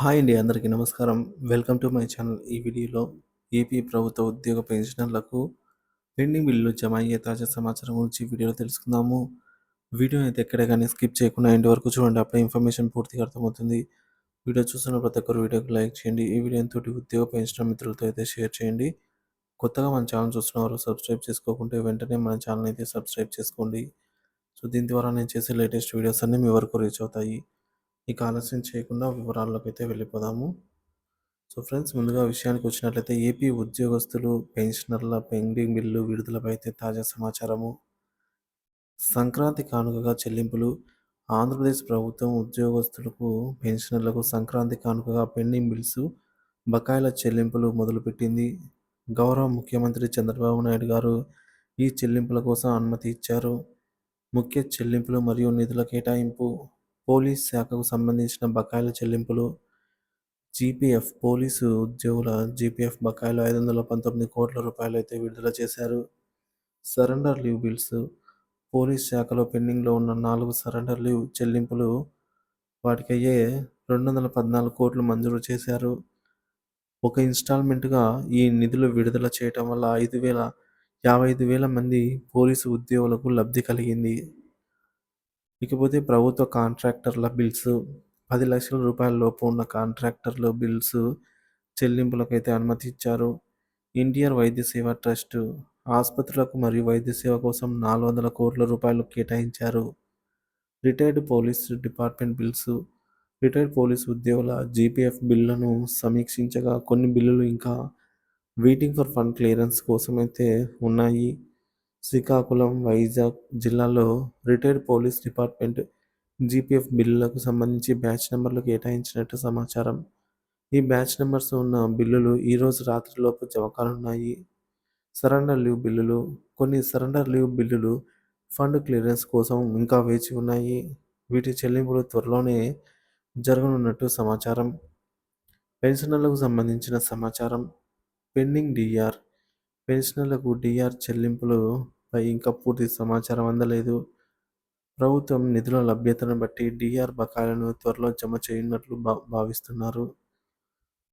Hi అండి అందరికీ నమస్కారం. Welcome to my channel. ఈ వీడియోలో ఏపీ ప్రభుత్వ ఉద్యోగ పెన్షనర్లకు పెండింగ్ బిల్లులు జమ అయ్యే తాజా సమాచారం గురించి వీడియోలో తెలుసుకుందాము. వీడియో అయితే ఎక్కడ కానీ స్కిప్ చేయకుండా ఇంటి వరకు చూడండి అప్పుడే ఇన్ఫర్మేషన్ పూర్తిగా అర్థమవుతుంది. వీడియో చూస్తున్న ప్రతి ఒక్కరు వీడియోకి లైక్ చేయండి. ఈ వీడియో తోటి ఉద్యోగ పెన్షనర్ మిత్రులతో అయితే షేర్ చేయండి. కొత్తగా మన ఛానల్ చూస్తున్నవారు సబ్స్క్రైబ్ చేసుకోకుంటే వెంటనే మన ఛానల్ అయితే సబ్స్క్రైబ్ చేసుకోండి. సో దీని ద్వారా నేను చేసే లేటెస్ట్ వీడియోస్ అన్నీ మీ వరకు రీచ్ అవుతాయి. ఇక ఆలస్యం చేయకుండా వివరాల్లోకి అయితే వెళ్ళిపోదాము. సో ఫ్రెండ్స్ ముందుగా విషయానికి వచ్చినట్లయితే ఏపీ ఉద్యోగస్తులు పెన్షనర్ల పెండింగ్ బిల్లు విడుదలపై అయితే తాజా సమాచారము. సంక్రాంతి కానుకగా చెల్లింపులు. ఆంధ్రప్రదేశ్ ప్రభుత్వం ఉద్యోగస్తులకు పెన్షనర్లకు సంక్రాంతి కానుకగా పెండింగ్ బిల్స్ బకాయిల చెల్లింపులు మొదలుపెట్టింది. గౌరవ ముఖ్యమంత్రి చంద్రబాబు నాయుడు గారు ఈ చెల్లింపుల కోసం అనుమతి ఇచ్చారు. ముఖ్య చెల్లింపులు మరియు నిధుల కేటాయింపు. పోలీస్ శాఖకు సంబంధించిన బకాయిల చెల్లింపులు. జీపీఎఫ్ పోలీసు ఉద్యోగుల జీపీఎఫ్ బకాయిలు ఐదు వందల పంతొమ్మిది కోట్ల రూపాయలు అయితే విడుదల చేశారు. Surrender leave bills. పోలీస్ శాఖలో పెండింగ్లో ఉన్న నాలుగు సరెండర్ లీవ్ చెల్లింపులు వాటికయ్యే రెండు వందల పద్నాలుగు కోట్లు మంజూరు చేశారు. ఒక ఇన్స్టాల్మెంట్గా ఈ నిధులు విడుదల చేయటం వల్ల ఐదు వేల యాభై ఐదు వేల మంది పోలీసు ఉద్యోగులకు లబ్ధి కలిగింది. ఇకపోతే ప్రభుత్వ కాంట్రాక్టర్ల బిల్స్ పది లక్షల రూపాయల లోపు ఉన్న కాంట్రాక్టర్ల బిల్స్ చెల్లింపులకైతే అనుమతి ఇచ్చారు ఇండియన్ వైద్య సేవ ట్రస్ట్ ఆసుపత్రులకు మరియు వైద్య సేవ కోసం నాలుగు వందల కోట్ల రూపాయలు కేటాయించారు. Retired police department bills retired police ఉద్యోగుల జీపీఎఫ్ బిల్లులను సమీక్షించగా కొన్ని బిల్లులు ఇంకా వెయిటింగ్ ఫర్ ఫండ్ క్లియరెన్స్ కోసం అయితే ఉన్నాయి. శ్రీకాకుళం వైజాగ్ జిల్లాలో రిటైర్డ్ పోలీస్ డిపార్ట్మెంట్ జీపీఎఫ్ బిల్లులకు సంబంధించి బ్యాచ్ నెంబర్లు కేటాయించినట్టు సమాచారం. ఈ బ్యాచ్ నెంబర్స్ ఉన్న బిల్లులు ఈరోజు రాత్రిలోపు జమ కానున్నాయి. సరెండర్ లీవ్ బిల్లులు కొన్ని సరెండర్ లీవ్ బిల్లులు ఫండ్ క్లియరెన్స్ కోసం ఇంకా వేచి ఉన్నాయి. వీటి చెల్లింపులు త్వరలోనే జరగనున్నట్టు సమాచారం. పెన్షనర్లకు సంబంధించిన సమాచారం. పెండింగ్ డిఆర్ పెన్షనర్లకు డిఆర్ చెల్లింపులపై ఇంకా పూర్తి సమాచారం అందలేదు. ప్రభుత్వం నిధుల లభ్యతను బట్టి డిఆర్ బకాయిలను త్వరలో జమ చేయనున్నట్లు భా భావిస్తున్నారు.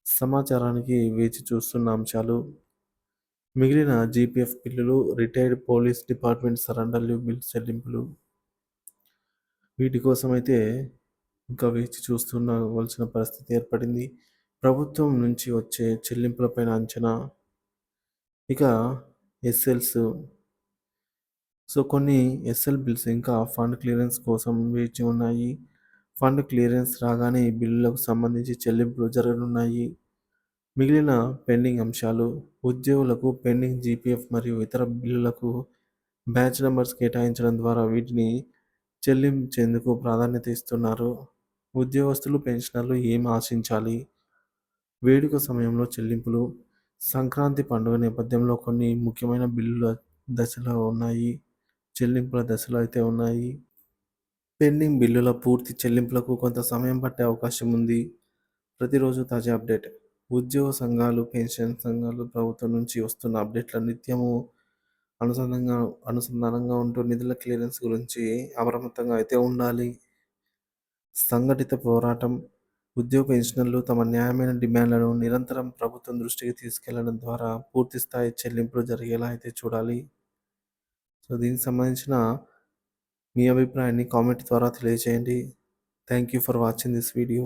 సమాచారానికి వేచి చూస్తున్న అంశాలు. మిగిలిన జీపీఎఫ్ బిల్లులు retired police department surrender leave bill చెల్లింపులు. వీటి కోసమైతే అయితే ఇంకా వేచి చూస్తున్నవలసిన పరిస్థితి ఏర్పడింది. ప్రభుత్వం నుంచి వచ్చే చెల్లింపులపైన అంచనా ఇక ఎస్ఎల్స్. సో కొన్ని ఎస్ఎల్ బిల్స్ ఇంకా ఫండ్ క్లియరెన్స్ కోసం వేచి ఉన్నాయి. ఫండ్ క్లియరెన్స్ రాగానే ఈ బిల్లులకు సంబంధించి చెల్లింపులు జరగనున్నాయి. మిగిలిన పెండింగ్ అంశాలు ఉద్యోగులకు పెండింగ్ జీపీఎఫ్ మరియు ఇతర బిల్లులకు బ్యాచ్ నెంబర్స్ కేటాయించడం ద్వారా వీటిని చెల్లించేందుకు ప్రాధాన్యత ఇస్తున్నారు. ఉద్యోగస్తులు పెన్షనర్లు ఏం ఆశించాలి? వేడుక సమయంలో చెల్లింపులు సంక్రాంతి పండుగ నేపథ్యంలో కొన్ని ముఖ్యమైన బిల్లుల దశలో ఉన్నాయి. చెల్లింపుల దశలో అయితే ఉన్నాయి. పెండింగ్ బిల్లుల పూర్తి చెల్లింపులకు కొంత సమయం పట్టే అవకాశం ఉంది. ప్రతిరోజు తాజా అప్డేట్. ఉద్యోగ సంఘాలు పెన్షన్ సంఘాలు ప్రభుత్వం నుంచి వస్తున్న అప్డేట్ల నిత్యము అనుసంధానంగా అనుసంధానంగా ఉంటూ నిధుల క్లియరెన్స్ గురించి అప్రమత్తంగా అయితే ఉండాలి. సంఘటిత పోరాటం ఉద్యోగ పెన్షనర్లు తమ న్యాయమైన డిమాండ్లను నిరంతరం ప్రభుత్వం దృష్టికి తీసుకెళ్ళడం ద్వారా పూర్తి స్థాయి చెల్లింపులు జరిగేలా అయితే చూడాలి. సో దీనికి సంబంధించిన మీ అభిప్రాయాన్ని కామెంట్ ద్వారా తెలియజేయండి. Thank you for watching this video.